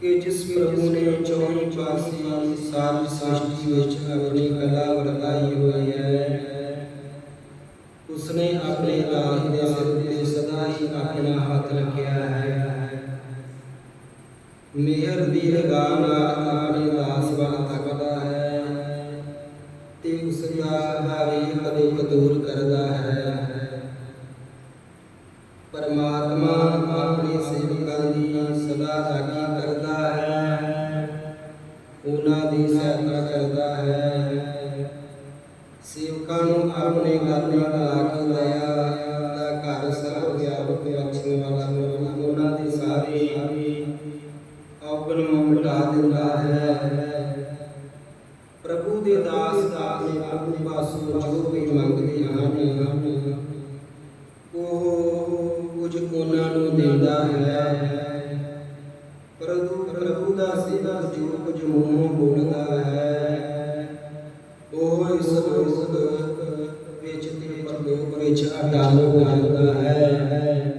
ਕਿ ਜਿਸ ਪ੍ਰਭੂ ਨੇ ਚੌਹੀ ਪਾਸੇ ਸਾਰੀ ਸ੍ਰਿਸ਼ਟੀ ਵਿੱਚ ਆਪਣੀ ਕਲਾ ਵਰਤਾਈ ਹੋਈ ਹੈ। ਉਸਨੇ ਆਪਣੇ ਦਾਸ ਦੇ ਸਿਰ ਤੇ ਸਦਾ ਹੀ ਆਪਣਾ ਹੱਥ ਰੱਖਿਆ ਹੈ। ਮਿਹਰ ਦੀ ਨਿਗਾਹ ਨਾਲ ਆਪਣੇ ਦਾਸ ਵੱਲ ਤੱਕਦਾ ਹੈ ਤੇ ਉਸ ਦਾ ਹਰੇਕ ਦੁੱਖ ਦੂਰ ਕਰਦਾ ਹੈ। ਮੂੰਹੋਂ ਹੈ। ਉਹ ਇਸ ਲੋਕ ਵਿੱਚ ਤੇ ਪਰਲੋਕ ਵਿੱਚ ਅਟਲ ਹੋ ਜਾਂਦਾ ਹੈ।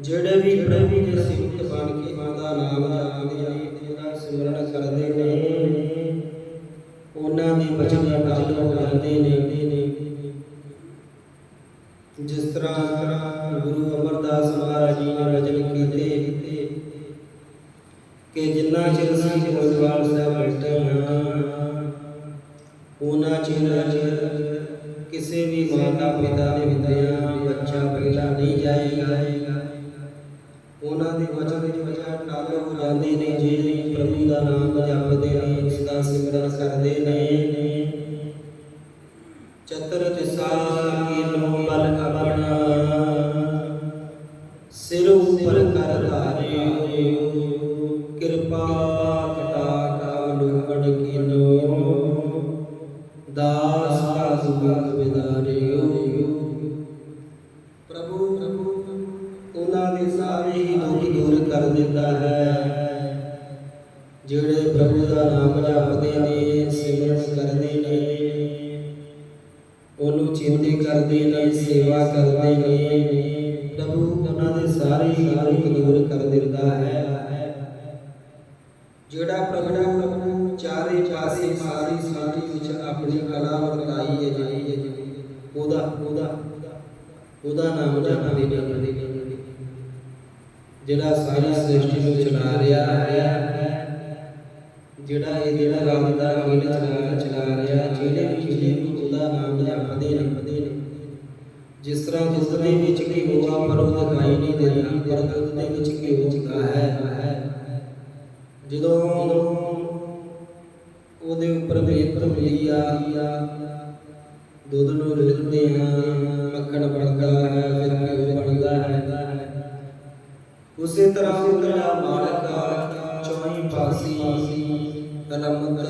ਜਿਹੜੇ ਵੀ ਪ੍ਰਭੂ ਦੇ ਸਿਫਤ ਬਣ ਕੇ ਉਹਦਾ ਨਾਮ ਜਪਦੇ ਨੇ ਉਹਦਾ ਸਿਮਰਨ ਕਰਦੇ ਨੇ, ਉਹਨਾਂ ਦੇ ਬਚਨ ਅਟਲ ਹੋ ਜਾਂਦੇ ਨੇ। ਜਿਸ ਤਰ੍ਹਾਂ ਗੁਰੂ ਅਮਰਦਾਸ ਮਹਾਰਾਜ ਜੀ ਨੇ ਵਚਨ ਕਿ ਜਿੰਨਾ ਚਿਰ ਅਸੀਂ ਗੋਇੰਦਵਾਲ ਸਾਹਿਬ ਬੈਠੇ ਹਾਂ ਉਹਨਾਂ ਚਿਰ ਕਿਸੇ ਵੀ ਮਾਤਾ ਪਿਤਾ ਦੇ ਵਿਦਿਆ ਬੱਚਾ ਪਹਿਲਾਂ ਨਹੀਂ ਜਾਏਗਾ। ਉਹਨਾਂ ਦੇ ਵਚਨ ਵਿੱਚ ਵਚਨ ਟਾਲੇ ਹੋ ਜਾਂਦੇ ਨੇ ਜਿਹੜੇ ਪ੍ਰਭੂ ਦਾ ਨਾਮ ਜਪਦੇ ਨੇ ਉਸ ਦਾ ਸਿਮਰਨ ਕਰਦੇ ਨੇ। ਚਤਰ ਦਿਸਾ ਕੀਨੋ ਬਲ ਜਿਹੜਾ ਪ੍ਰਭੂ ਚਾਰੇ ਪਾਸੇ ਸਾਰੀ ਸਾਰੀ ਵਿੱਚ ਆਪਣੀ ਕਲਾ ਵਰਤਾਈ ਹੈ ਜਿਹੜੀ ਉਹਦਾ ਉਹਦਾ ਉਹਦਾ ਨਾਮ ਜਪਦੇ ਨੇ ਜਿਹੜਾ ਸਾਰੀ ਸ੍ਰਿਸ਼ਟੀ ਨੂੰ ਚਲਾ ਰਿਹਾ ਹੈ, ਜਿਹੜਾ ਇਹ ਜਿਹੜਾ ਰੱਬ ਦਾ ਖੇਡ ਚਲਾ ਚਲਾ ਰਿਹਾ, ਜਿਹੜੇ ਵੀ ਜਿਹੜੇ ਉਹਦਾ ਨਾਮ ਜਪਦੇ ਨੇ ਜਿਸ ਤਰ੍ਹਾਂ ਜਿਸ ਦੇ ਵਿੱਚ ਘਿਓ ਆ ਪਰ ਉਹ ਦਿਖਾਈ ਨਹੀਂ ਦਿੰਦਾ ਪਰ ਦੁੱਧ ਦੇ ਵਿੱਚ ਘਿਓ ਚੁੱਕਾ ਹੈ। ਜਦੋਂ ਉਹਦੇ ਉੱਪਰ ਵੇਤ ਮਿਲੀ ਦੁੱਧ ਨੂੰ ਰਿੜਕਦੇ ਹਾਂ ਮੱਖਣ ਬਣਦਾ ਹੈ ਫਿਰ ਘਿਓ ਬਣਦਾ ਹੈ ਉਸੇ ਤਰ੍ਹਾਂ ਉਹ ਮਾਲਕ ਚੌਈ ਪਾਸੀ ਰਮਤ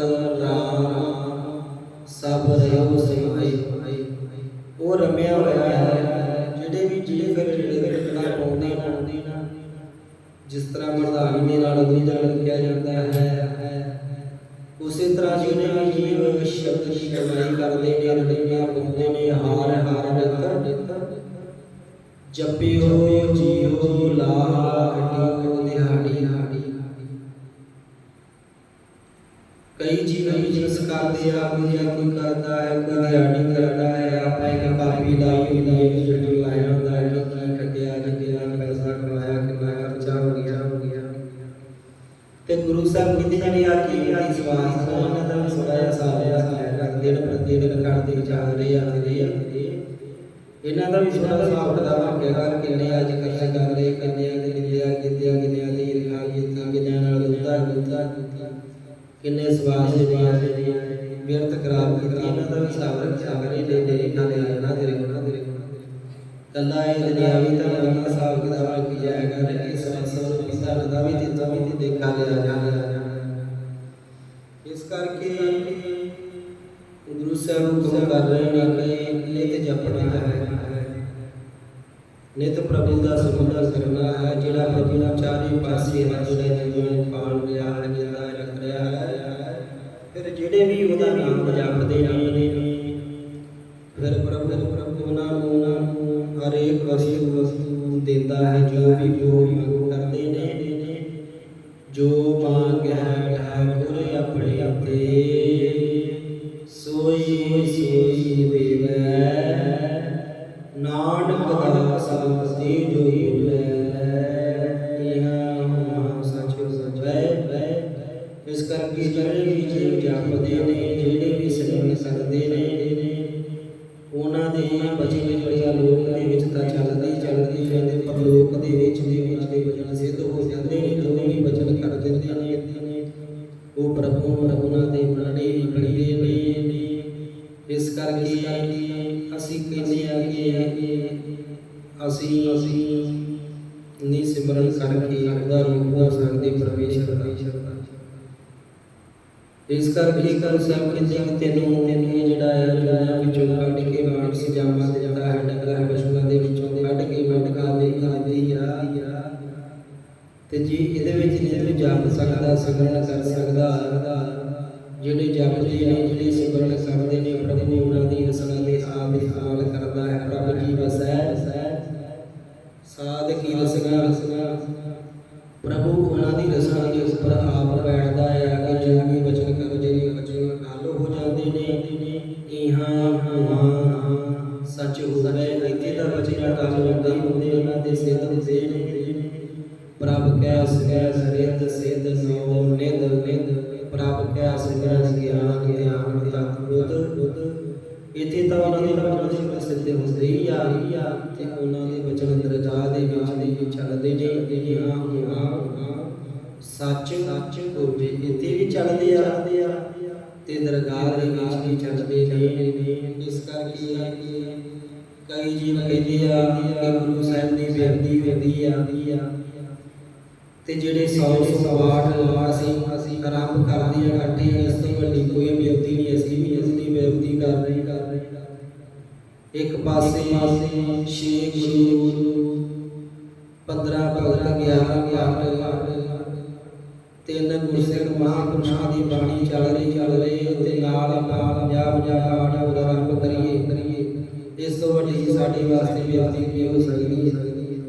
ਰਾਮ ਸਭ ਰਹਿਓ ਸਮਾਈ ਉਹ ਰਮਿਆ ਹੋਇਆ ਹੈ ਜਿਹੜੇ ਵੀ ਜੀਵ ਜਿਹੜੇ ਟਿਕਣਾ ਪਾਉਂਦੇ ਨਾ ਜਿਸ ਤਰ੍ਹਾਂ ਮਰਦਾਨੀ ਦੇ ਨਾਲ ਦੁੱਧ ਰੱਖਿਆ ਜਾਂਦਾ ਹੈ ਉਸੇ ਤਰ੍ਹਾਂ ਜਿਹੜੇ ਵੀ ਜੀਵ ਸ਼ਬਦ ਦੀ ਕਮਾਈ ਕਰਦੇ ਨੇ ਰੜੀਆਂ ਪਾਉਂਦੇ ਨੇ, ਹਾਰ ਹਾਰ ਨਿੱਤਰ। ਜਪਿਓ ਜੀਓ ਲਾਹਾ ਹਟਿਓ ਦਿਹਾੜੀ। ਹਾੜੀ ਕਈ ਜੀਵ ਬਿਜ਼ਨਸ ਕਰਦੇ ਆ, ਕੋਈ ਜਾਂ ਕੋਈ ਕਰਦਾ ਹੈ, ਕੋਈ ਦਿਹਾੜੀ ਕਰਦਾ ਹੈ, ਆਪਾਂ ਇੱਕ ਕਾਪੀ ਲਾਈ ਹੁੰਦੀ ਹੈ ਜਿਹੜੀ ਲਾਇਆ ਹੁੰਦਾ ਹੈ ਕਿ ਕੀ ਕੱਢਿਆ ਕਿ ਕਿੰਨਾ ਪੈਸਾ ਕਮਾਇਆ, ਕਿੰਨਾ ਤੇ ਗੁਰੂ ਸਾਹਿਬ ਕਹਿੰਦੇ ਜਿਹੜੇ ਆ ਕੀ ਆ ਵਿਸ਼ਵਾਸ ਨਾਲ ਇਹਨਾਂ ਦਾ ਵੀ ਥੋੜਾ ਜਿਹਾ ਸਾਰਿਆ ਸਾਰਿਆ ਦਿਨ ਪ੍ਰਤੀ ਦਿਨ ਕਰਦੇ ਜਾ ਰਹੇ ਆ ਰਹੇ ਆ ਇਹਨਾਂ ਦਾ ਵੀ ਥੋੜਾ ਜਿਹਾ ਹਿਸਾਬ ਕਿਤਾਬ ਰੱਖਿਆ ਕਰ ਕਿੰਨੇ ਅੱਜ ਖਰਚ ਕਰ ਰਹੇ ਕਿੰਨੇ ਆ ਕਿੰਨੇ ਆ ਕਿੰਨੇ ਆ ਕਿੰਨੇ ਆ ਦੀ ਰਿਆ ਕੀਤੀ ਕਿੰਨੇ ਨਾਲ ਦੁੱਧਾ ਦੁੱਧਾ ਕਿੰਨੇ ਸਵਾਸ ਜਿਹੜੀਆਂ ਵਿਅਰਥ ਨਿਤ ਦਾ ਸਿਮਰਨ ਕਰਨਾ ਹੈ, ਜਿਹੜਾ ਪ੍ਰਭੂ ਚਾਰੇ ਪਾਸੇ ਹੈ ਜੀਵਨ ਪਾਣ ਰਿਹਾ ਹੈ ਜਿਹੜਾ ਰੱਖ ਰਿਹਾ ਹੈ। ਫਿਰ ਜਿਹੜੇ ਵੀ ਉਹਦਾ ਨਾਮ ਜਪਦੇ ਨੇ, ਫਿਰ ਪ੍ਰਭੂ ਪ੍ਰਭੂ ਉਹਨਾਂ ਨੂੰ ਹਰੇਕ ਵਸਤੂ ਵਸਤੂ ਦਿੰਦਾ ਹੈ, ਜੋ ਵੀ ਉਹ ਮੰਗ ਕਰਦੇ ਨੇ। ਜੋ ਮੰਗ ਹੈ ਠਾਕੁਰ ਆਪਣੇ ਤੇ। ਲੋਕ ਦੇ ਵਿੱਚ ਜਾਂਦੇ, ਪਰ ਦੇ ਵਿੱਚ ਦੇ ਵਿੱਚ ਦੇ ਬਚਨ ਸਿੱਧ ਹੋ ਜਾਂਦੇ ਨੇ ਜੋ ਵੀ ਬਚਨ ਕਰ ਦਿੰਦੇ ਨੇ। ਉਹ ਪ੍ਰਭੂ, ਉਹਨਾਂ ਦੇ ਬਣਾਣੇ ਬਣਦੇ ਨੇ। ਇਸ ਕਰਕੇ ਅਸੀਂ ਕਹਿੰਦੇ ਆ ਕਿ ਅਸੀਂ ਅਸੀਂ ਨੀ ਸਿਮਰਨ ਕਰਕੇ ਉਹਦਾ ਰੂਪ ਹੋ ਸਕਦੇ ਪਰਮੇਸ਼ਰ ਦਾ ਇਸ ਕਰਕੇ ਗੁਰੂ ਸਾਹਿਬ ਕਹਿੰਦੇ ਕਿ ਤੈਨੂੰ ਇਹ ਜਿਹੜਾ ਹੈ ਜੁਨਾ ਵਿੱਚੋਂ ਕੱਢ ਕੇ ਮਾਨਸ ਜਾਮਾ ਦਿੱਤਾ ਹੈ, ਡੰਗਰ ਪਸ਼ੂਆਂ ਤੇ ਜੀ ਇਹਦੇ ਵਿੱਚ ਨਹੀਂ ਤੂੰ ਸਕਦਾ ਸਿਮਰਨ ਕਰ ਸਕਦਾ, ਜਿਹੜੇ ਜਪਦੇ ਨੇ, ਜਿਹੜੇ ਸਿਮਰਨ ਕਰਦੇ ਨੇ, ਪ੍ਰਭੂ ਉਹਨਾਂ ਦੀ ਰਸਨਾ ਦੇ ਆਪ ਇਸਤੇਮਾਲ ਕਰਦਾ ਹੈ। ਪ੍ਰਭ ਜੀ ਵਸੈ ਸਾਧ ਕੀ ਰਸਨਾ? ਪ੍ਰਭੂ ਉਹਨਾਂ ਦੀ ਰਸਨਾ ਦੇ ਉੱਪਰ ਆਪ ਬੈਠਦਾ ਹੈ। ਕਿ ਜੋ ਵੀ ਕਰੋ ਜਿਹੜੇ ਵਚਨ ਗੱਲ ਹੋ ਜਾਂਦੇ ਨੇ ਕਰਕੇ ਕਈ ਜੀਵ ਕਹਿੰਦੇ ਆ ਕਿ ਗੁਰੂ ਸਾਹਿਬ ਦੀ ਬੇਨਤੀ ਹੁੰਦੀ ਆ। ਤੇ ਜਿਹੜੇ 100 100 ਅਸੀਂ ਅਸੀਂ ਆਰੰਭ ਕਰਦੇ ਆ, ਇਕੱਠੇ ਇਸ ਤੋਂ ਵੱਡੀ ਕੋਈ ਬੇਨਤੀ ਨਹੀਂ, ਅਸੀਂ ਵੀ ਇਸ ਦੀ ਬੇਨਤੀ ਕਰ ਰਹੇ ਕਰ ਰਹੇ ਇੱਕ ਪਾਸੇ ਛੇ ਗੁਰੂ 15 ਭਗਤ 11 ਗਿਆਨ ਤਿੰਨ ਗੁਰਸਿੱਖ ਮਹਾਂਪੁਰਸ਼ਾਂ ਦੀ ਬਾਣੀ ਚੱਲ ਰਹੀ ਚੱਲ ਰਹੀ, ਤੇ ਨਾਲ ਆਪਾਂ 50 50 ਪਾਠ ਹੋਰ ਇਸ ਤੋਂ ਵੱਡੀ ਸਾਡੇ ਵਾਸਤੇ ਬੇਨਤੀ ਕੀ ਹੋ ਸਕਦੀ ਹੈ।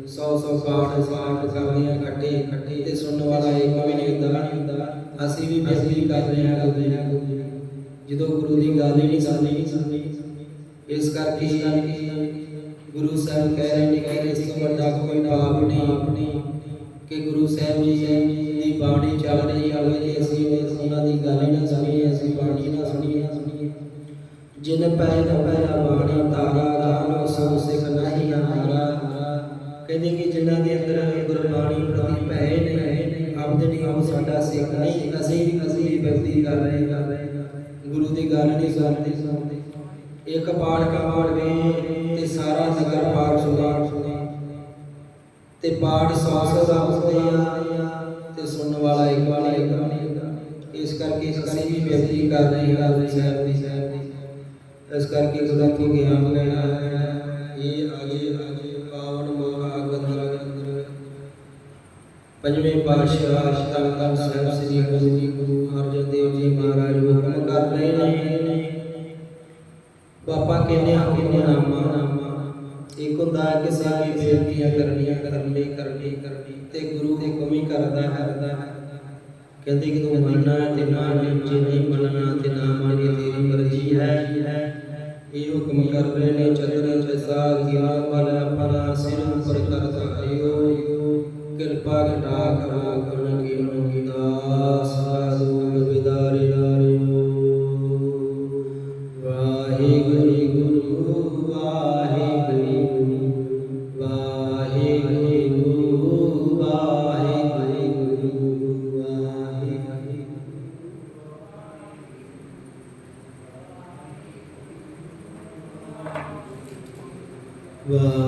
100 100 ਪਾਠ ਪਾਠ ਕਰਦੇ ਆ ਇਕੱਠੇ ਇਕੱਠੇ ਤੇ ਸੁਣਨ ਵਾਲਾ ਇੱਕ ਵੀ ਨਹੀਂ ਹੁੰਦਾ। ਨਹੀਂ ਹੁੰਦਾ ਅਸੀਂ ਵੀ ਬੇਨਤੀ ਕਰ ਰਹੇ ਹਾਂ ਕਰਦੇ ਹਾਂ ਜਦੋਂ ਗੁਰੂ ਦੀ ਗੱਲ ਹੀ ਨਹੀਂ ਸੁਣਨੀ ਸੁਣਨੀ ਇਸ ਕਰਕੇ ਗੁਰੂ ਸਾਹਿਬ ਕਹਿ ਰਹੇ ਨੇ ਕਿ ਇਸ ਤੋਂ ਵੱਡਾ ਕੋਈ ਪਾਪ ਨਹੀਂ, ਕਿ ਗੁਰੂ ਸਾਹਿਬ ਜੀ ਦੀ ਬਾਣੀ ਚੱਲ ਰਹੀ ਹੋਵੇ ਤੇ ਅਸੀਂ ਉਹਨਾਂ ਦੀ ਗੱਲ ਹੀ ਨਾ ਸੁਣੀਏ ਅਸੀਂ ਬਾਣੀ ਨਾ ਸੁਣੀਏ ਨਾ ਸੁਣੀਏ ਜਿਨ ਪੈ ਨ ਪੈਰਾ ਤਾਰਾ ਗਾਨ ਸੋ ਸਿਖ ਨਹੀਂ ਹਮਾਰਾ ਕਹਿੰਦੇ ਕਿ ਜਿਨ੍ਹਾਂ ਦੇ ਅੰਦਰ ਗੁਰਬਾਣੀ ਪ੍ਰਤੀ ਭੈ ਨੇ ਆਪਦੇ ਨਹੀਂ ਸਾਡਾ ਸਿੱਖ ਨਹੀਂ। ਅਸੀਂ ਵੀ ਅਸੀਂ ਵੀ ਬੇਨਤੀ ਕਰ ਰਹੇ ਕਰ ਰਹੇ ਗੁਰੂ ਦੀ ਗੱਲ ਨਹੀਂ ਸੁਣਦੇ। ਸੁਣਦੇ ਇੱਕ ਪਾਠ ਕਾ ਵੇ ਤੇ ਸਾਰਾ ਨਗਰ ਪਾਠ ਸੁਣੇ ਤੇ ਪਾਠ ਸੌ ਦਾ ਹੁੰਦੇ ਆ ਤੇ ਸੁਣਨ ਵਾਲਾ ਇੱਕ ਵਾਲਾ ਇੱਕ ਇਸ ਕਰਕੇ ਅਸੀਂ ਵੀ ਬੇਨਤੀ ਕਰ ਰਹੇ ਹਾਂ ਸਾਹਿਬ ਦੀ ਸਾਹਿਬ ਦੀ। इस करके गुरथी के हम लेना है ये आगे आगे पावन महागंधर पंजमे पातशाह श्री साहब श्री गुरु जी गुरु अर्जन देव जी महाराज हुक्म कर रहे हैं पापा कहने कहने नामा नामा ਇੱਕ ਹੁੰਦਾ ਹੈ ਕਿ ਸਾਰੀ ਬੇਨਤੀਆਂ ਕਰਨੀਆਂ, ਕਰਨੀ ਕਰਨੀ ਕਰਨੀ ਤੇ ਗੁਰੂ ਦੀ ਕਮੀ ਕਰਦਾ ਕਰਦਾ ਕਹਿੰਦੇ ਕਿ ਤੂੰ ਮੰਨਣਾ ਤੇ ਨਾ ਜੇ ਨਹੀਂ ਮੰਨਣਾ ਤੇ गर्भिणी चंद्र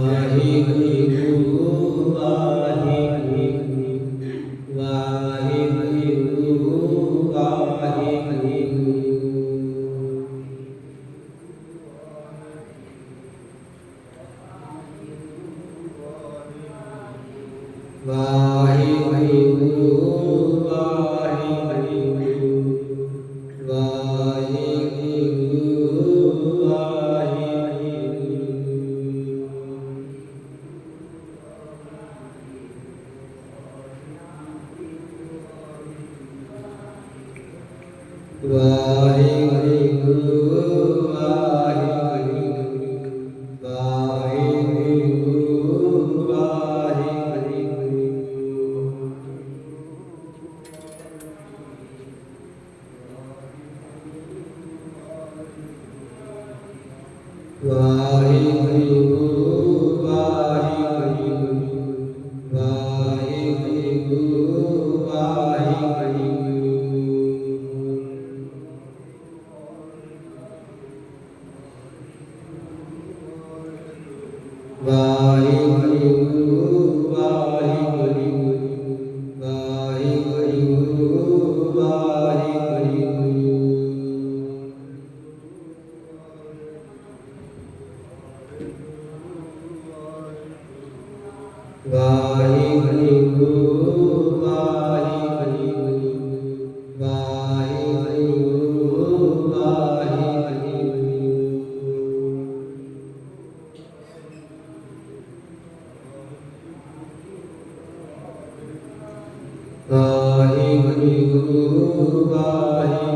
ਵਾਹਿਗੁਰੂ ਵਾਹਿਗੁਰੂ। ਵਾਹਿਗੁਰੂ ਵਾਹਿਗੁਰੂ